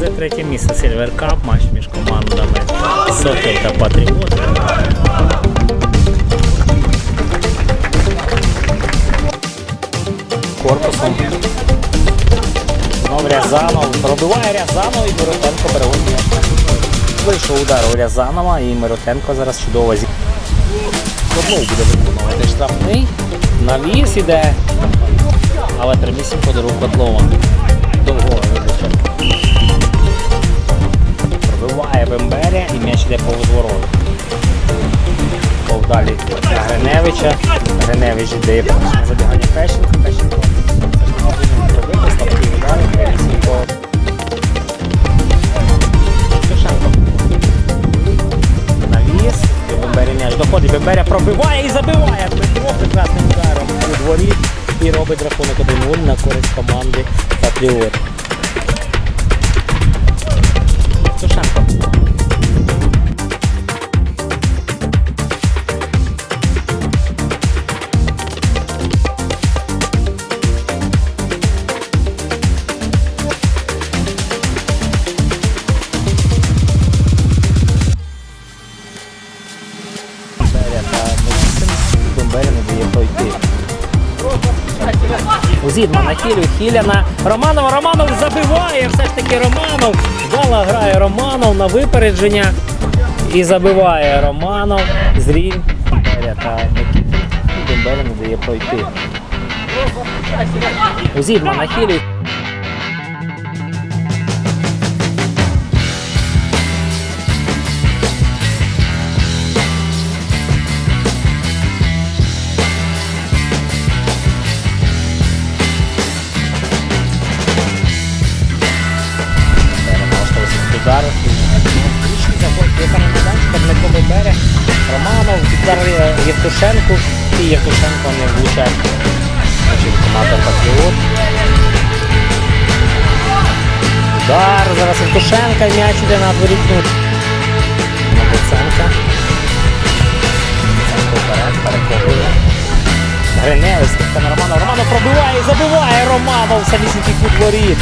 за третє місце Silver Cup, матч між командами Сокіл та Патріот. Корпусом. Знов Рязанов. Пробиває Рязанов і Миротенко перегонує. Вийшов удар у Рязанова і Миротенко зараз чудово зі. Котлов буде виконувати штрафний. Навіс іде. Але прямісінько до рук Котлова. Пробиває Бемберя і м'яч йде повз ворот. Повдалі Гриневича. Гриневич йде на забігання. Прямісінько. Тушенко. Навіс. Бембері доходить. Бемберя пробиває і забиває. Дмитро прекрасним ударом у дворі. І робить рахунок 1-0 на користь команди Патріот. Не дає пройти. Зідма на хілю, Хіляна. Романов, Романов забиває. Все ж таки Романов. Зала грає Романов на випередження. І забиває Романов. Зріль. Бемберя та Микіта. Не дає пройти. Зідма на хілю. Заход Євгена Майданчика, Дмитро Бебере, Романов, удар Євтушенку і Євтушенко не влучає. Значить, команда Патріот. Удар, зараз Євтушенка, м'яч іде на дворітну. Доценка. Вперед, перехоплює. Гриневич, на Романов. Романов пробиває і забиває Романов самісінький кут воріт.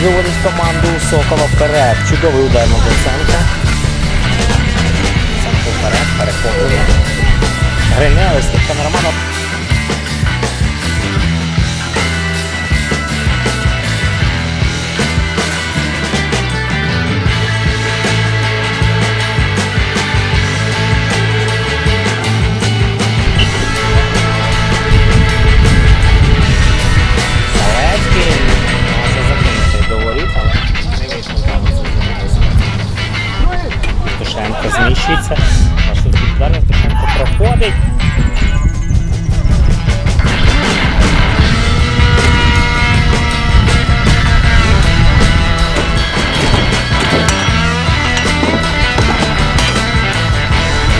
Виводить команду Сокола вперед. Чудовий удар на Доценка. Доценко вперед, перехоплює. Гриневич, на Романов. Євтушенко зміщується. На швидкий удар проходить.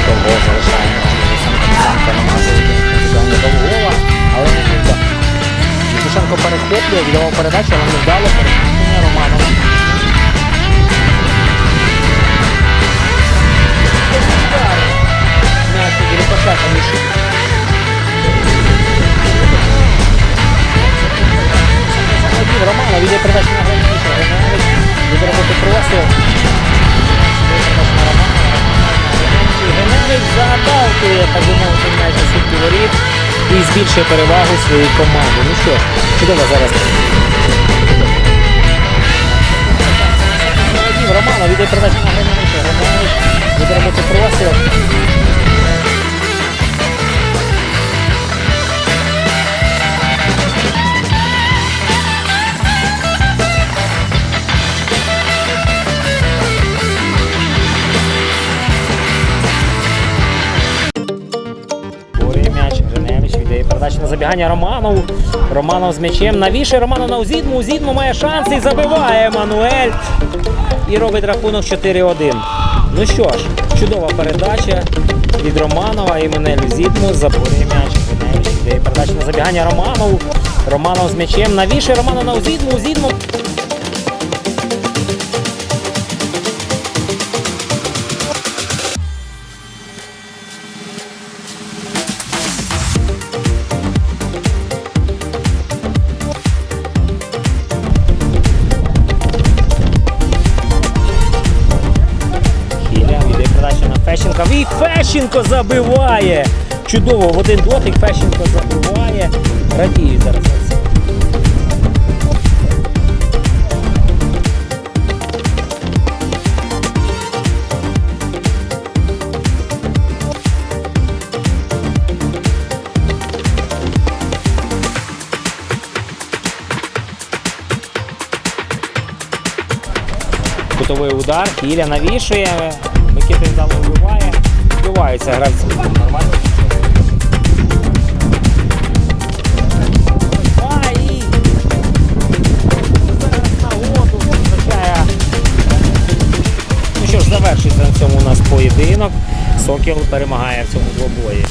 Довго залишає Євтушенко намазує до гола, але не вдало. Євтушенко перехоплює, віддавав передачу, але не вдало перехоплення Романова. М'яч від рикошета між Заводів Романов, віде передачу на Гриневича, Гриневич від роботи на і заталкує, так би мовити, м'яч на сітки воріт і збільшує перевагу своїй команді. Ну що, чудово зараз. Заводів Романов, віде передачу на Гриневича, Гриневич від роботи простріл. Віддає на забігання Романову. Романов з м'ячем. Навіше Романов на Узідму. Узідму має шанс і забиває Мануель. І робить рахунок 4-1. Ну що ж, чудова передача від Романова і Менель Узідму. Заборює м'яч. Передача на забігання Романову. Романов з м'ячем. Навіше Романов на Узідму. Узідму. Фещенко. І Фещенко забиває. Чудово, в один дотик Фещенко забиває. Радіють зараз. за. Кутовий удар, Кіля навішує, Микита вдало вбиває, вбиваються гравці. Ну що ж, завершується на цьому у нас поєдинок. Сокіл перемагає в цьому двобої.